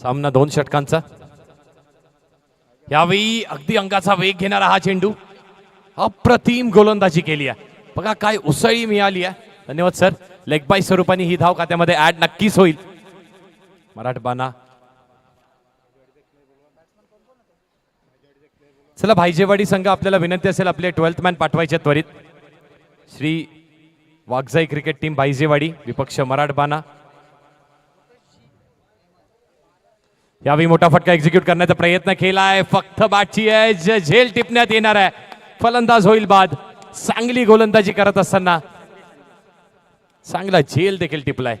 सामना दोन षटकांचा. यावेळी अगदी अंगाचा वेग घेणारा हा चेंडू अप्रतिम गोलंदाजी केली आहे. बघा काय उसळी मिळाली आहे. धन्यवाद सर. लेग बाय स्वरूपाने ही धाव खात्यामध्ये ऍड नक्कीच होईल. मराठबाना चला भाईजेवाडी संघ आपल्याला विनंती असेल आपले ट्वेल्थ मॅन पाठवायचे त्वरित. श्री वाघजाई क्रिकेट टीम भाईजेवाडी विपक्ष मराठबाना यावेळी मोठा फटका एक्झिक्यूट करण्याचा प्रयत्न केला आहे फक्त बाटची आहे. झेल टिपण्यात येणार आहे. फलंदाज होईल बाद. चांगली गोलंदाजी करत असताना चांगला झेल देखील टिपलाय.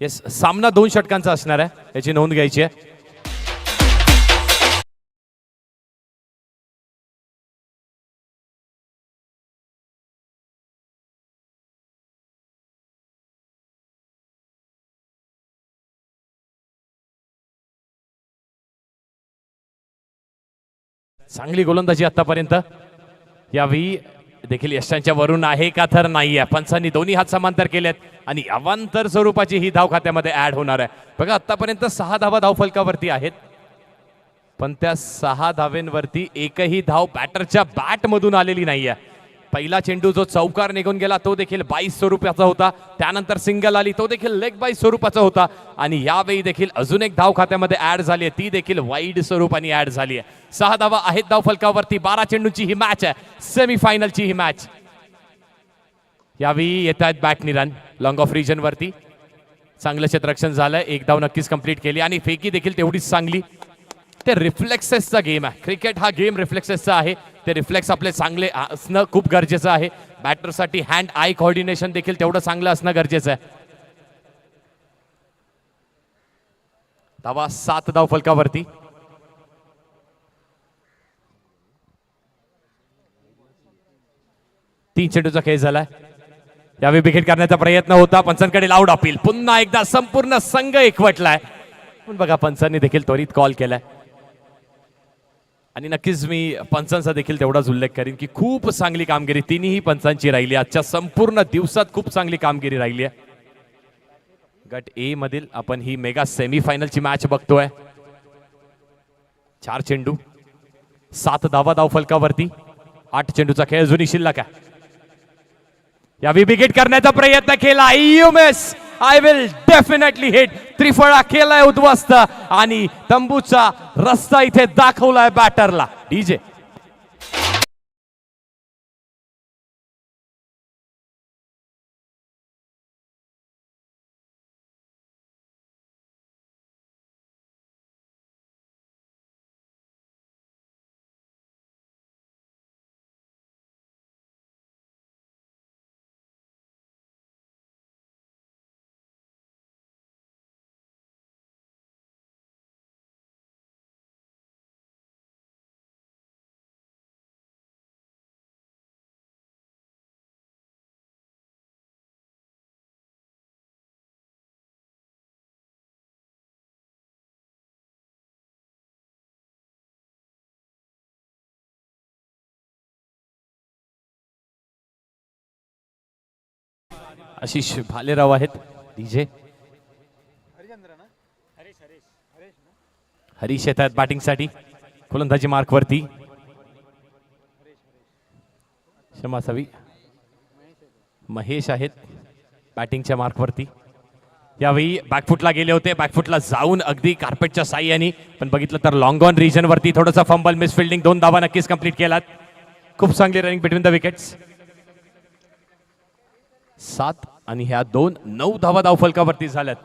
येस सामना दोन षटकांचा असणार आहे. याची नोंद घ्यायची आहे. चांगली गोलंदाजी आतापर्यंत. यावेळी देखील यशांच्या वरून आहे का तर नाही आहे पंचांनी दोन्ही हात समांतर केलेत आणि अवांतर स्वरूपाची ही धाव खात्यामध्ये ऍड होणार आहे. बघा आतापर्यंत सहा धावा धावफलकावरती आहेत. पण त्या सहा धावेंवरती एकही धाव बॅटरच्या बॅट मधून आलेली आहे पहिला चेंडू जो चौकार निघून गेला तो देखील बाईस स्वरूपाचा होता. त्यानंतर सिंगल आली तो देखील लेग बाईस स्वरूपाचा होता. आणि यावेळी देखील अजून एक धाव खात्यामध्ये ऍड झाली आहे. ती देखील वाईड स्वरूपाने ऍड झाली आहे. सहा धावा आहेत धाव फलकावरती. बारा चेंडूची ही मॅच आहे. सेमीफायनलची ही मॅच यावेळी येत आहेत बॅट निरन लॉंग ऑफ रिजन वरती. चांगलं क्षेत्ररक्षण झालं एक धाव नक्कीच कंप्लीट केली. आणि फेकी देखील तेवढीच चांगली. ते रिफ्लेक्सेसचा गेम आहे. क्रिकेट हा गेम रिफ्लेक्सेसचा आहे. ते रिफ्लेक्स आपले चांगले असणं खूप गरजेचं आहे. बॅटरसाठी हँड आय कॉर्डिनेशन देखील तेवढं चांगलं असणं गरजेचं आहे. धावा सात धाव फलकावरती. तीन चेंडूचा खेळ झालाय. यावेळी विकेट करण्याचा प्रयत्न होता. पंचांकडे लाऊड अपील पुन्हा एकदा संपूर्ण संघ एकवटलाय. पण बघा पंचांनी देखील त्वरित कॉल केलाय. आणि नक्कीच मी पंचांचा देखील तेवढाच उल्लेख करीन की खूप चांगली कामगिरी तिन्ही पंचांची राहिली. आजच्या संपूर्ण दिवसात खूप चांगली कामगिरी राहिली आहे. गट ए मधील आपण ही मेगा सेमीफायनलची मॅच बघतोय. चार चेंडू. सात धावा धाव फलकावरती. आठ चेंडूचा खेळ अजूनही शिल्लक आहे. या विकेट करण्याचा प्रयत्न केला. You miss I will definitely hit त्रिफळा केलाय उद्ध्वस्त आणि तंबूचा रस्ता इथे दाखवलाय बॅटरला डीजे आशिष भालेराव आहेत डीजे. हरीश येत आहेत बॅटिंगसाठी गोलंदाजी मार्कवरती क्षमा असावी महेश आहेत बॅटिंगच्या मार्कवरती यावेळी बॅकफुटला गेले होते. बॅकफुटला जाऊन अगदी कार्पेटच्या साह्याने पण बघितलं तर लॉंग ऑन रिजन वरती थोडंसं फंबल मिस फिल्डिंग दोन धावा नक्कीच कंप्लीट केलात. खूप चांगली रनिंग बिटवीन द विकेट्स सात आणि ह्या दोन नऊ धावा धाव फलकावरती झाल्यात.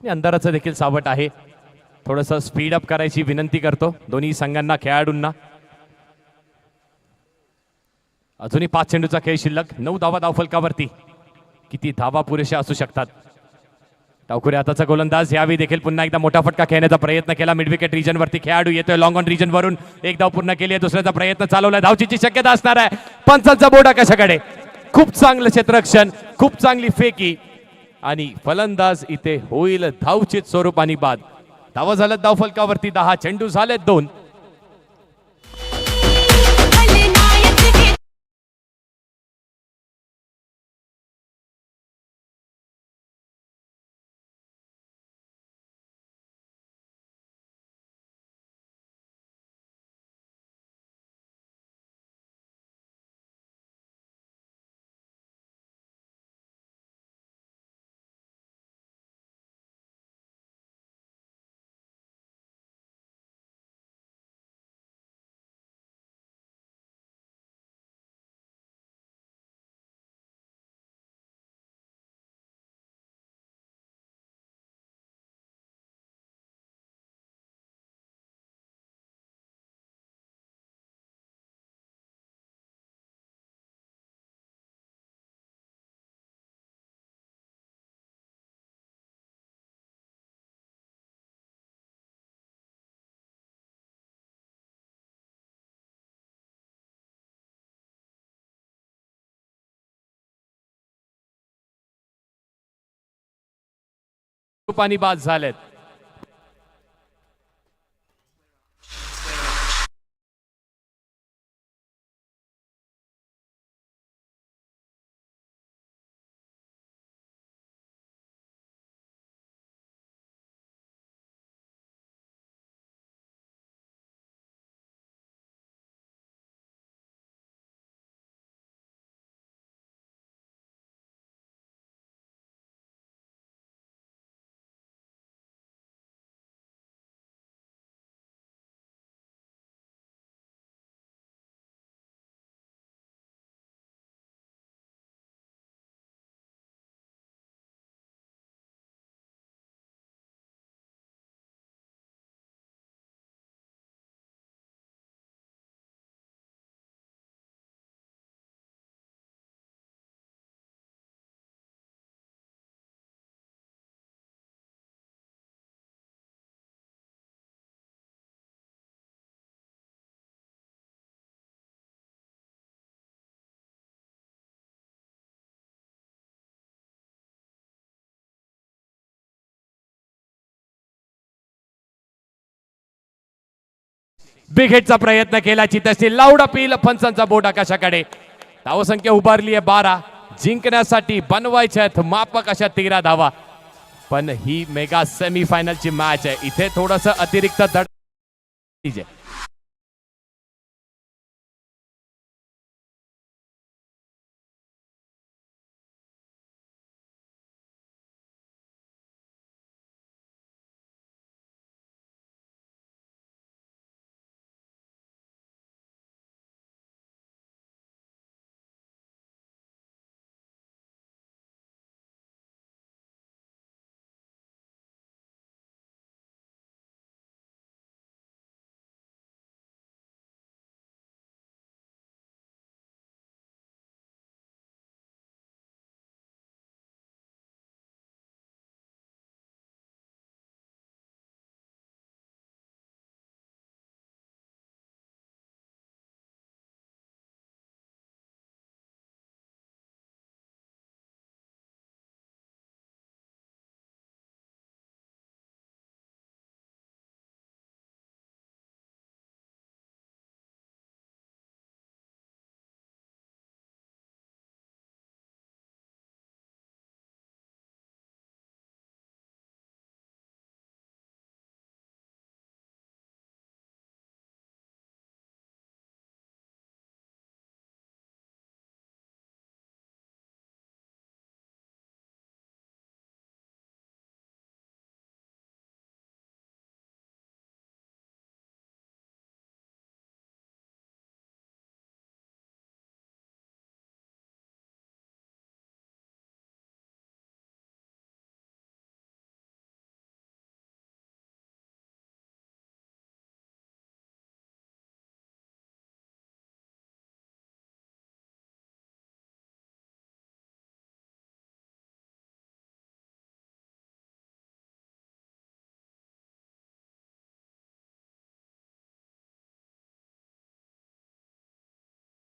आणि अंधाराचं देखील सावट आहे. थोडंसं स्पीड अप करायची विनंती करतो दोन्ही संघांना खेळाडूंना. अजूनही पाच चेंडूचा खेळ शिल्लक नऊ धावा धाव फलकावरती. किती धावा पुरेशा असू शकतात. टावकुरे हाताचा गोलंदाज यावेळी देखील पुन्हा एकदा मोठा फटका खेळण्याचा प्रयत्न केला. मिड विकेट खेळाडू येतोय. लॉंग ऑन रिजन वरून एक धाव पूर्ण केली आहे. दुसऱ्याचा प्रयत्न चालवला धावचीची शक्यता असणार आहे. पंचांचा बोर्ड आकाशाकडे खूप चांगलं क्षेत्ररक्षण खूप चांगली फेकी. आणि फलंदाज इथे होईल धावचित स्वरूपानी बाद. धावा झाल्यात धाव फलकावरती दहा चेंडू झालेत दोन. पाणी बाद झालेत. बिघेटचा हिटचा प्रयत्न केल्याची तशी लाऊड अपील पंचांचा बोट आकाशाकडे. धावसंख्या उभारली आहे बारा. जिंकण्यासाठी बनवायच्या आहेत मापक अशा तेरा धावा. पण ही मेगा सेमी फायनलची मॅच आहे. इथे थोडस अतिरिक्त धड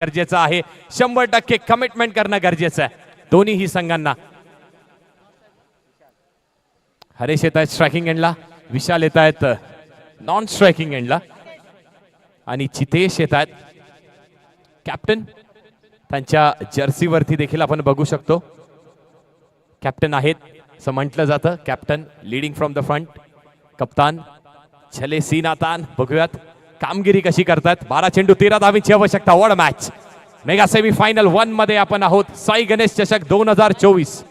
गरजेचं आहे. शंभर टक्के कमिटमेंट करणं गरजेचं आहे. दोन्हीही संघांना. हरेश येत आहेत स्ट्रायकिंग एंडला विशाल येत आहेत नॉन स्ट्रायकिंग एंडला आणि चितेश येत आहेत. कॅप्टन त्यांच्या जर्सीवरती देखील आपण बघू शकतो. कॅप्टन आहेत असं म्हटलं जातं. Captain leading from the front कप्तान छले सीनातान. बघूयात. कामगिरी कशी करतात? बारा चेंडू तेरा धावीची आवश्यकता वड मॅच मेगा सेमी फायनल वनमध्ये आपण आहोत. साई गणेश चषक दोन हजार चोवीस.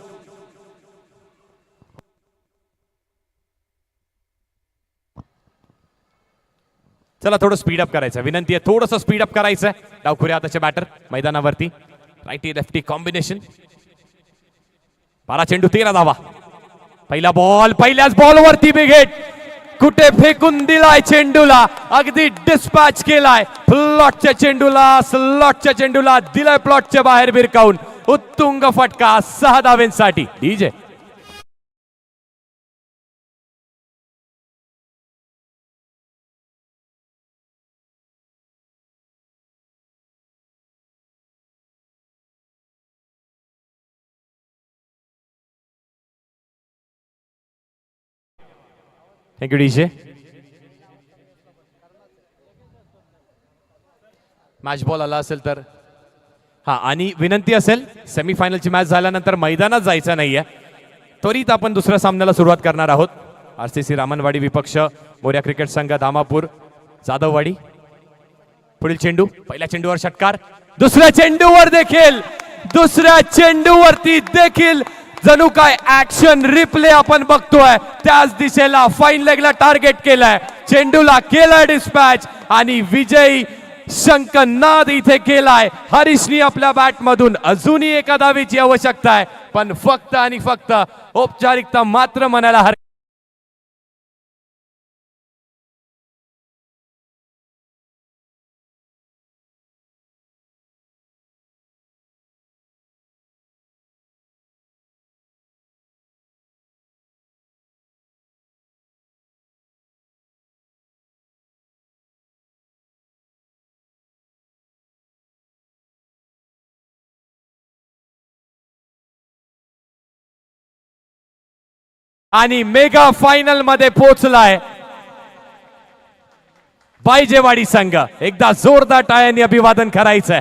चला थोडं स्पीडअप करायचं. विनंती आहे थोडंसं स्पीडअप करायचं आहे डावखुऱ्या बॅटर मैदानावरती. राईटी लेफ्टी कॉम्बिनेशन बारा चेंडू तेरा धावा. पहिला बॉल पहिल्याच बॉलवरती बिघेट कुठे फेकून दिलाय चेंडूला? अगदी डिस्पॅच केलाय. प्लॉटच्या चेंडूला स्लॉटच्या चेंडूला दिलाय प्लॉटच्या बाहेर भिरकावून. उत्तुंग फटका सहा धावेंसाठी. DJ thank you DJ match ball आला असेल तर? हा आणि विनंती असेल सेमीफायनलची मॅच झाल्यानंतर मैदानात जायचं नाहीये. त्वरित आपण दुसऱ्या सामन्याला सुरुवात करणार आहोत. आर सी सी रामनवाडी विपक्ष मोर्या क्रिकेट संघ धामापूर जाधववाडी. पुढील चेंडू पहिल्या चेंडूवर षटकार. दुसऱ्या चेंडूवर देखील दुसऱ्या चेंडूवरती देखील जणू काय ऍक्शन रिप्ले आपण बघतोय. त्याच दिशेला फाईन लेगला टार्गेट केलाय. चेंडूला केलाय डिस्पॅच आणि विजयी शंकनाद इथे केलाय. हरीशनी आपल्या बॅट मधून अजूनही एका धावीची आवश्यकता आहे. पण फक्त आणि फक्त औपचारिकता मात्र म्हणायला हर आणि मेगा फायनलमध्ये पोहोचलाय. बायजेवाडी संघ. एकदा जोरदार टाळ्यांनी अभिवादन करायचंय.